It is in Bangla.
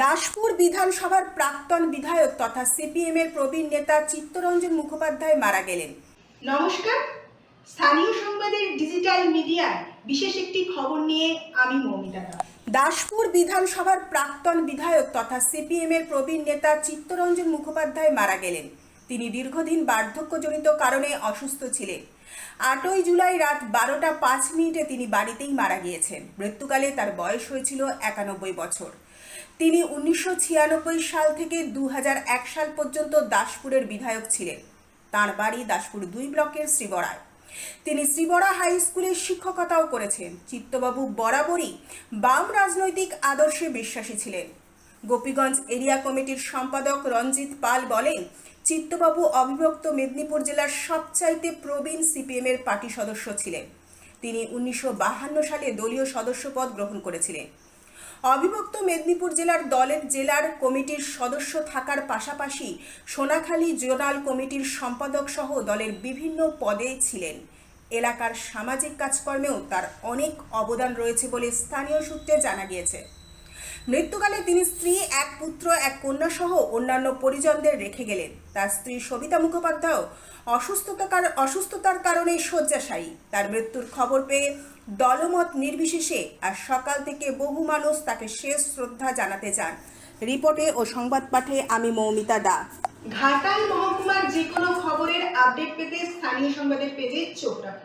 দাসপুর বিধানসভার প্রাক্তন বিধায়ক তথা সিপিএম এর প্রবীণ নেতা চিত্তরঞ্জন মুখোপাধ্যায় মারা গেলেন। নমস্কার। স্থানীয় সংবাদের ডিজিটাল মিডিয়ায় বিশেষ একটি খবর নিয়ে আমি মৌমিতা দাস দাসপুর বিধানসভার প্রাক্তন বিধায়ক তথা সিপিএম এর প্রবীণ নেতা চিত্তরঞ্জন মুখোপাধ্যায় মারা গেলেন। তিনি দীর্ঘদিন বার্ধক্যজনিত কারণে অসুস্থ ছিলেন। আটই জুলাই রাত বারোটা পাঁচ মিনিটে তিনি বাড়িতেই মারা গিয়েছেন। মৃত্যুকালে তার বয়স হয়েছিল একানব্বই বছর। তিনি উনিশশো ছিয়ানব্বই সাল থেকে দু হাজার এক সাল পর্যন্ত দাসপুরের বিধায়ক ছিলেন। তার বাড়ি দাসপুর দুই ব্লকের শ্রীবড়ায়। তিনি শ্রীবড়া হাই স্কুলে শিক্ষকতাও করেছেন। চিত্তবাবু বরাবরই বাম রাজনৈতিক আদর্শে বিশ্বাসী ছিলেন। গোপীগঞ্জ এরিয়া কমিটির সম্পাদক রঞ্জিত পাল বলেন, চিত্তবাবু অবিভক্ত মেদিনীপুর জেলার সবচাইতে প্রবীণ সিপিএমের পার্টি সদস্য ছিলেন। তিনি উনিশশো সালে দলীয় সদস্যপদ গ্রহণ করেছিলেন। অবিভক্ত মেদিনীপুর জেলার দলের জেলার কমিটির সদস্য থাকার পাশাপাশি সোনাখালী জোনাল কমিটির সম্পাদক সহ দলের বিভিন্ন পদে ছিলেন। এলাকার সামাজিক কাজকর্মেও তার অনেক অবদান রয়েছে বলে স্থানীয় সূত্রে জানা গিয়েছে। মৃত্যুকালে তিনি স্ত্রী, এক পুত্র, এক কন্যা সহ অন্যান্য পরিজনদের রেখে গেলেন। তার স্ত্রী সবিতা মুখোপাধ্যায় অসুস্থতার অসুস্থতার কারণে শয্যাশায়ী। তার মৃত্যুর খবর পেয়ে দলমত নির্বিশেষে আর সকাল থেকে বহু মানুষ তাকে শেষ শ্রদ্ধা জানাতে চান। রিপোর্টে ও সংবাদ পাঠে আমি মৌমিতা দা। ঘাটাল মহকুমার যে কোনো খবরের আপডেট পেতে স্থানীয় সংবাদের পেজে চোখ রাখুন।